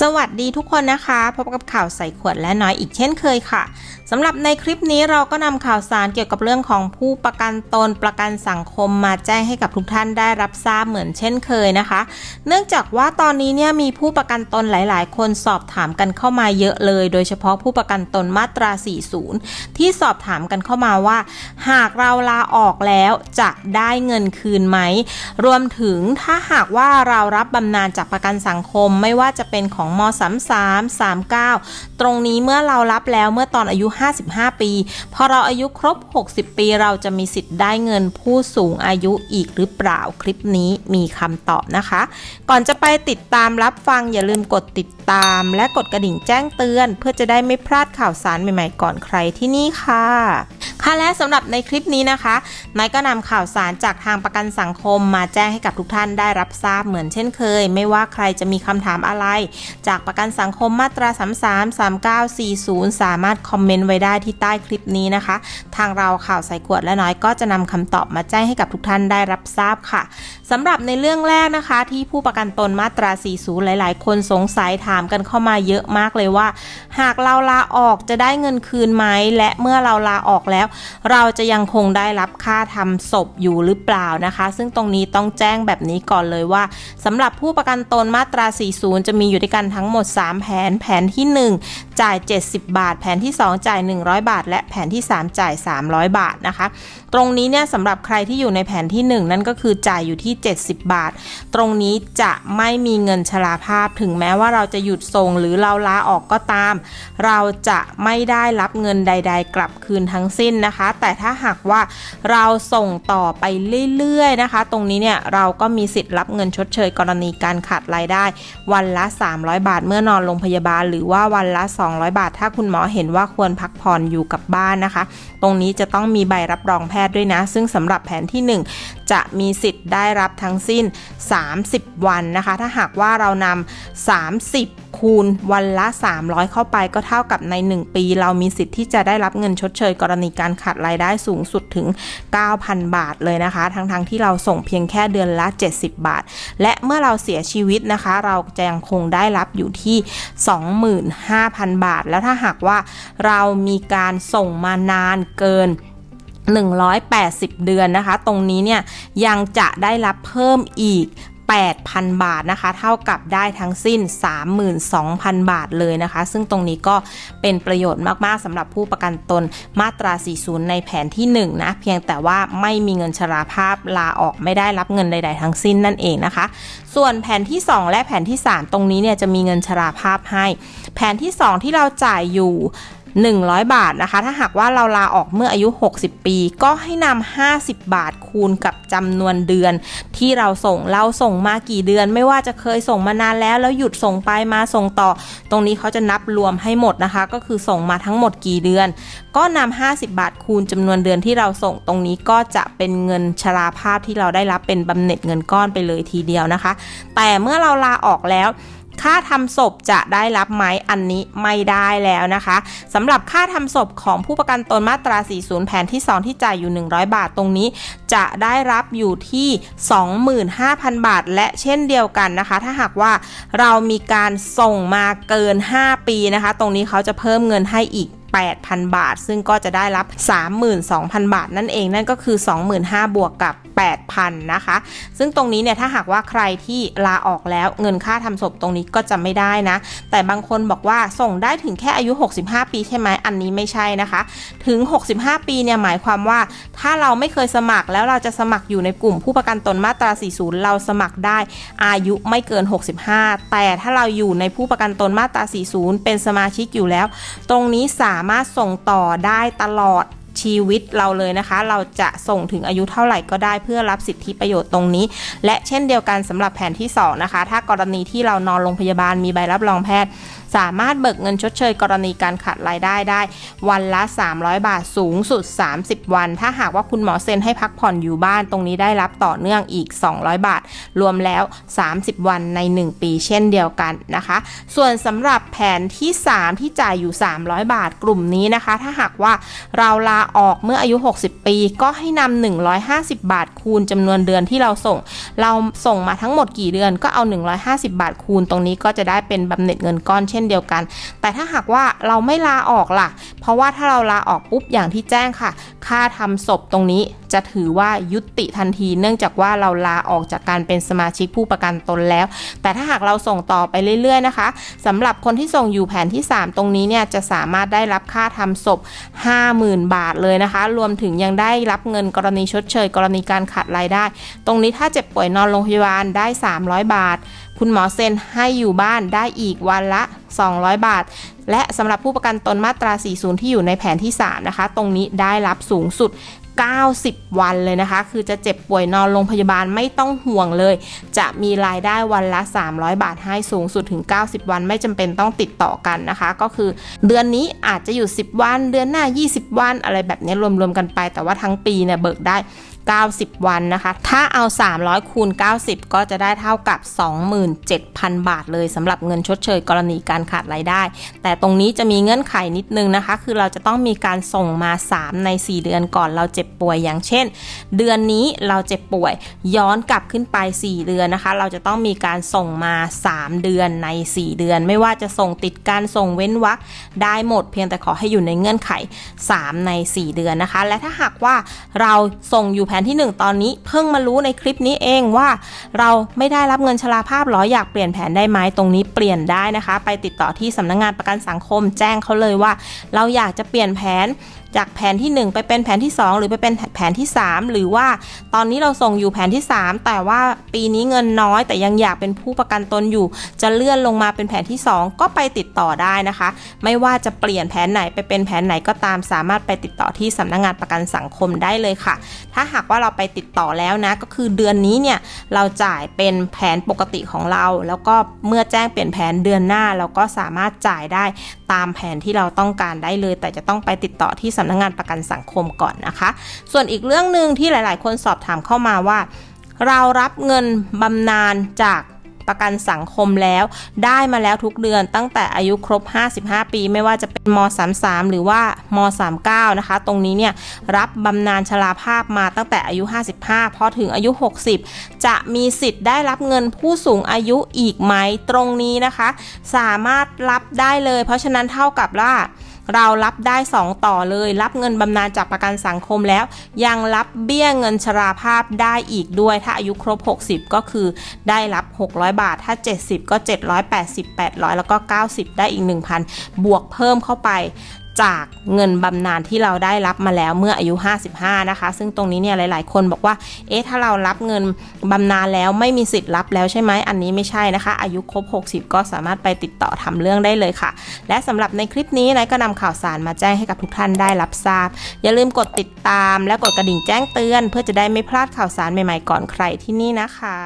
สวัสดีทุกคนนะคะ พบกับข่าวใส่ขวดและน้อยอีกเช่นเคยค่ะสำหรับในคลิปนี้เราก็นำข่าวสารเกี่ยวกับเรื่องของผู้ประกันตนประกันสังคมมาแจ้งให้กับทุกท่านได้รับทราบเหมือนเช่นเคยนะคะ เนื่องจากว่าตอนนี้เนี่ยมีผู้ประกันตนหลาย ๆ คนสอบถามกันเข้ามาเยอะเลย โดยเฉพาะผู้ประกันตนมาตรา 40 ที่สอบถามกันเข้ามาว่า หากเราลาออกแล้วจะได้เงินคืนไหมรวมถึงถ้าหากว่าเรารับบำนาญจากประกันสังคมไม่ว่าจะเป็นของม33 39 ตรงนี้เมื่อเรารับแล้วเมื่อตอนอายุ 55 ปี พอเราอายุครบ 60 ปี เราจะมีสิทธิ์ได้เงินผู้สูงอายุอีกหรือเปล่าคลิปนี้มีคำตอบนะคะ ก่อนจะไปติดตามรับฟังอย่าลืมกดติดตาม และกดกระดิ่งแจ้งเตือน เพื่อจะได้ไม่พลาดข่าวสารใหม่ๆก่อนใครที่นี่ค่ะ ค่ะและสำหรับในคลิปนี้นะคะนายก็นำข่าวสารจากทางประกันสังคมมาแจ้งให้กับทุกท่านได้รับทราบเหมือนเช่นเคย ไม่ว่าใครจะมีคำถามอะไร จากประกันสังคมมาตรา 33 39 40 สามารถคอมเมนต์ไว้ได้ที่ใต้คลิปนี้นะคะ ทางเราข่าวใส่ขวดและน้อยก็จะนำคำตอบมาแจ้งให้กับทุกท่านได้รับทราบค่ะสำหรับในเรื่องแรกนะคะ ที่ผู้ประกันตนมาตรา 40 หลาย ๆ คนสงสัยถามกันเข้ามาเยอะมากเลยว่า หากเราลาออกจะได้เงินคืนไหมและเมื่อเราลาออกแล้วเราจะยังคงได้รับค่าทำศพอยู่หรือเปล่านะคะ ซึ่งตรงนี้ต้องแจ้งแบบนี้ก่อนเลยว่าสำหรับผู้ประกันตนมาตรา 40 จะมีอยู่ด้วยกันทั้งหมด 3 แผน แผนที่ 1 จ่าย 70 บาท แผนที่ 2 จ่าย 100 บาท และแผนที่ 3 จ่าย 300 บาทนะคะ ตรงนี้เนี่ยสำหรับใครที่อยู่ในแผนที่ 1 นั่นก็คือจ่ายอยู่ที่ 70 บาท ตรงนี้จะไม่มีเงินชราภาพถึงแม้ว่าเราจะหยุดส่งหรือเราลาออกก็ตาม เราจะไม่ได้รับเงินใด ๆ กลับคืนทั้งสิ้นนะคะ แต่ถ้าหากว่าเราส่งต่อไปเรื่อยๆนะคะ ตรงนี้เนี่ยเราก็มีสิทธิ์รับเงินชดเชยกรณีการขาดรายได้ วันละ 300 บาทเมื่อนอนโรงพยาบาล หรือว่าวันละ 200 บาท ถ้าคุณหมอเห็นว่าควรพักผ่อนอยู่กับบ้านนะคะ ตรงนี้จะต้องมีใบรับรองแพทย์ด้วยนะ ซึ่งสำหรับแผนที่ 1 จะมีสิทธิ์ได้รับทั้งสิ้น 30 วันนะคะ ถ้าหากว่าเรานำ30คูณวันละ 300 เข้าไปก็เท่ากับใน 1 ปี เรามีสิทธิ์ที่จะได้รับเงินชดเชย กรณีการขาดรายได้สูงสุดถึง 9,000 บาทเลยนะคะ ทั้งๆทที่เราส่งเพียงแค่เดือนละ 70 บาท และเมื่อเราเสียชีวิตนะคะ เราจะยังคงได้รับอยู่ที่ 25,000 บาท แล้วถ้าหากว่าเรามีการส่งมานานเกิน180 เดือนนะคะ ตรงนี้เนี่ยยังจะได้รับเพิ่มอีก 8,000 บาทนะคะ เท่ากับได้ทั้งสิ้น 32,000 บาทเลยนะคะ ซึ่งตรงนี้ก็เป็นประโยชน์มากๆสำหรับผู้ประกันตนมาตรา 40 ในแผนที่ 1 นะ เพียงแต่ว่าไม่มีเงินชราภาพลาออกไม่ได้รับเงินใด ๆ ทั้งสิ้นนั่นเองนะคะ ส่วนแผนที่ 2 และแผนที่ 3 ตรงนี้เนี่ยจะมีเงินชราภาพให้ แผนที่ 2 ที่เราจ่ายอยู่ 100 บาทนะคะ ถ้าหากว่าเราลาออกเมื่ออายุ 60 ปี ก็ให้นำ50 บาทคูณกับจำนวนเดือน ที่เราส่งเราส่งมากี่เดือน ไม่ว่าจะเคยส่งมานานแล้ว แล้วหยุดส่งไปมาส่งต่อ ตรงนี้เขาจะนับรวมให้หมดนะคะ ก็คือส่งมาทั้งหมดกี่เดือน ก็นำ50 บาทคูณจำนวนเดือนที่เราส่งตรงนี้ก็จะเป็นเงินชราภาพที่เราได้รับเป็นบำเหน็จเงินก้อนไปเลยทีเดียวนะคะ แต่เมื่อเราลาออกแล้ว ค่าทำศพจะได้รับไหมอันนี้ไม่ได้แล้วนะคะสำหรับค่าทำศพของผู้ประกันตนมาตรา 40 แผนที่ 2 ที่จ่ายอยู่ 100 บาทตรงนี้ จะได้รับอยู่ที่ 25,000 บาท และเช่นเดียวกันนะคะ ถ้าหากว่าเรามีการส่งมาเกิน 5 ปีนะคะ ตรงนี้เขาจะเพิ่มเงินให้อีก8,000 บาท ซึ่งก็จะได้รับ 32,000 บาทนั่นเองนั่นก็คือ 25,000 บวกกับ 8,000นะคะ ซึ่งตรงนี้เนี่ยถ้าหากว่าใครที่ลาออกแล้วเงินค่าทำศพตรงนี้ก็จะไม่ได้นะ แต่บางคนบอกว่าส่งได้ถึงแค่อายุ 65 ปีใช่ไหมอันนี้ไม่ใช่นะคะ ถึง 65 ปีเนี่ยหมายความว่า ถ้าเราไม่เคยสมัครแล้วเราจะสมัครอยู่ในกลุ่มผู้ประกันตนมาตรา 40 เราสมัครได้อายุไม่เกิน 65 แต่ถ้าเราอยู่ในผู้ประกันตนมาตรา 40 เป็นสมาชิกอยู่แล้ว ตรงนี้สามารถส่งต่อได้ตลอด ชีวิตเราเลยนะคะ เราจะส่งถึงอายุเท่าไหร่ก็ได้เพื่อรับสิทธิประโยชน์ตรงนี้ และเช่นเดียวกันสำหรับแผนที่2นะคะ ถ้ากรณีที่เรานอนโรงพยาบาลมีใบรับรองแพทย์ สามารถเบิกเงินชดเชยกรณีการขาดรายได้ได้ วันละ 300 บาทสูงสุด 30 วัน ถ้าหากว่าคุณหมอเซ็นให้พักผ่อนอยู่บ้านตรงนี้ได้รับต่อเนื่องอีก 200 บาท รวมแล้ว 30 วันใน 1 ปีเช่นเดียวกันนะคะ ส่วนสำหรับแผนที่ 3 ที่จ่ายอยู่ 300 บาทกลุ่มนี้นะคะ ถ้าหากว่าเราลาออกเมื่ออายุ 60 ปี ก็ให้นำ150 บาทคูณจำนวนเดือนที่เราส่ง เราส่งมาทั้งหมดกี่เดือนก็เอา 150 บาทคูณตรงนี้ก็จะได้เป็นบำเหน็จเงินก้อนเช่นเดียวกัน แต่ถ้าหากว่าเราไม่ลาออกล่ะ เพราะว่าถ้าเราลาออกปุ๊บอย่างที่แจ้งค่ะ ค่าทำศพตรงนี้จะถือว่ายุติทันที เนื่องจากว่าเราลาออกจากการเป็นสมาชิกผู้ประกันตนแล้ว แต่ถ้าหากเราส่งต่อไปเรื่อยๆนะคะสำหรับคนที่ส่งอยู่แผนที่ 3 ตรงนี้เนี่ยจะสามารถได้รับค่าทำศพ 50,000 บาทเลยนะคะ รวมถึงยังได้รับเงินกรณีชดเชย กรณีการขาดรายได้ ตรงนี้ถ้าเจ็บป่วยนอนโรงพยาบาลได้ 300 บาท คุณหมอเซ็นให้อยู่บ้านได้อีกวันละ 200 บาท และสำหรับผู้ประกันตนมาตรา 40 ที่อยู่ในแผนที่ 3 นะคะ ตรงนี้ได้รับสูงสุด 90 วันเลยนะคะ คือจะเจ็บป่วยนอนโรงพยาบาลไม่ต้องห่วงเลย จะมีรายได้วันละ 300 บาทให้สูงสุดถึง 90 วันไม่จำเป็นต้องติดต่อกันนะคะ ก็คือเดือนนี้อาจจะอยู่ 10 วัน เดือนหน้า 20 วันอะไรแบบนี้รวมๆกันไป แต่ว่าทั้งปีเนี่ยเบิกได้ 90 วันนะคะ ถ้าเอา 300 คูณ 90 ก็จะได้เท่ากับ 27,000 บาทเลยสำหรับเงินชดเชยกรณีการขาดรายได้ แต่ตรงนี้จะมีเงื่อนไขนิดนึงนะคะ คือเราจะต้องมีการส่งมา 3 ใน 4 เดือนก่อนเราเจ็บป่วยอย่างเช่น เดือนนี้เราเจ็บป่วยย้อนกลับขึ้นไป 4 เดือนนะคะ เราจะต้องมีการส่งมา 3 เดือนใน 4 เดือน ไม่ว่าจะส่งติดการส่งเว้นวรรคได้หมด เพียงแต่ขอให้อยู่ในเงื่อนไข 3 ใน 4 เดือนนะคะ และถ้าหากว่าเราส่งอยู่แผนที่ 1 ตอนนี้เพิ่งมารู้ในคลิปนี้เองว่า เราไม่ได้รับเงินชราภาพหรออยากเปลี่ยนแผนได้ไหมตรงนี้เปลี่ยนได้นะคะ ไปติดต่อที่สำนักงงานประกันสังคมแจ้งเขาเลยว่า เราอยากจะเปลี่ยนแผน จากแผนที่ 1 ไปเป็นแผนที่ 2 หรือไปเป็นแผนที่ 3 หรือว่าตอนนี้เราส่งอยู่แผนที่ 3 แต่ว่าปีนี้เงินน้อย แต่ยังอยากเป็นผู้ประกันตนอยู่ จะเลื่อนลงมาเป็นแผนที่ 2 ก็ไปติดต่อได้นะคะ ไม่ว่าจะเปลี่ยนแผนไหนไปเป็นแผนไหนก็ตามสามารถไปติดต่อที่สำนักงงานประกันสังคมได้เลยค่ะ ถ้าหากว่าเราไปติดต่อแล้วนะก็คือเดือนนี้เนี่ยเราจ่ายเป็นแผนปกติของเรา แล้วก็เมื่อแจ้งเปลี่ยนแผนเดือนหน้าเราก็สามารถจ่ายได้ ตามแผนที่เราต้องการได้เลย แต่จะต้องไปติดต่อที่สำนักงงานประกันสังคมก่อนนะคะ ส่วนอีกเรื่องหนึ่งที่หลาย ๆ คนสอบถามเข้ามาว่า เรารับเงินบำนาญจาก ประกันสังคมแล้ว ได้มาแล้วทุกเดือนตั้งแต่อายุครบ 55 ปี ไม่ว่าจะเป็นม 33 หรือว่าม 39 นะคะ ตรงนี้เนี่ยรับบำนาญชราภาพมาตั้งแต่อายุ 55 พอถึงอายุ 60 จะมีสิทธิ์ได้รับเงินผู้สูงอายุอีกไหมตรงนี้นะคะ สามารถรับได้เลย เพราะฉะนั้นเท่ากับว่า เรารับได้ 2 ต่อเลย รับเงินบำนาญจากประกันสังคมแล้ว ยังรับเบี้ยเงินชราภาพได้อีกด้วย ถ้าอายุครบ 60 ก็คือได้รับ 600 บาท ถ้า 70 ก็ 780 800 แล้วก็ 90 ได้อีก 1,000 บวกเพิ่มเข้าไป จากเงินบำนาญที่เราได้รับมาแล้วเมื่ออายุ 55 นะคะ ซึ่งตรงนี้เนี่ยหลาย ๆ คนบอกว่า เอ๊ะ ถ้าเรารับเงินบำนาญแล้วไม่มีสิทธิ์รับแล้วใช่ไหม อันนี้ไม่ใช่นะคะ อายุครบ 60 ก็สามารถไปติดต่อทำเรื่องได้เลยค่ะ และสำหรับในคลิปนี้นายก็นำข่าวสารมาแจ้งให้กับทุกท่านได้รับทราบ อย่าลืมกดติดตามและกดกระดิ่งแจ้งเตือน เพื่อจะได้ไม่พลาดข่าวสารใหม่ ๆ ก่อนใครที่นี่นะคะ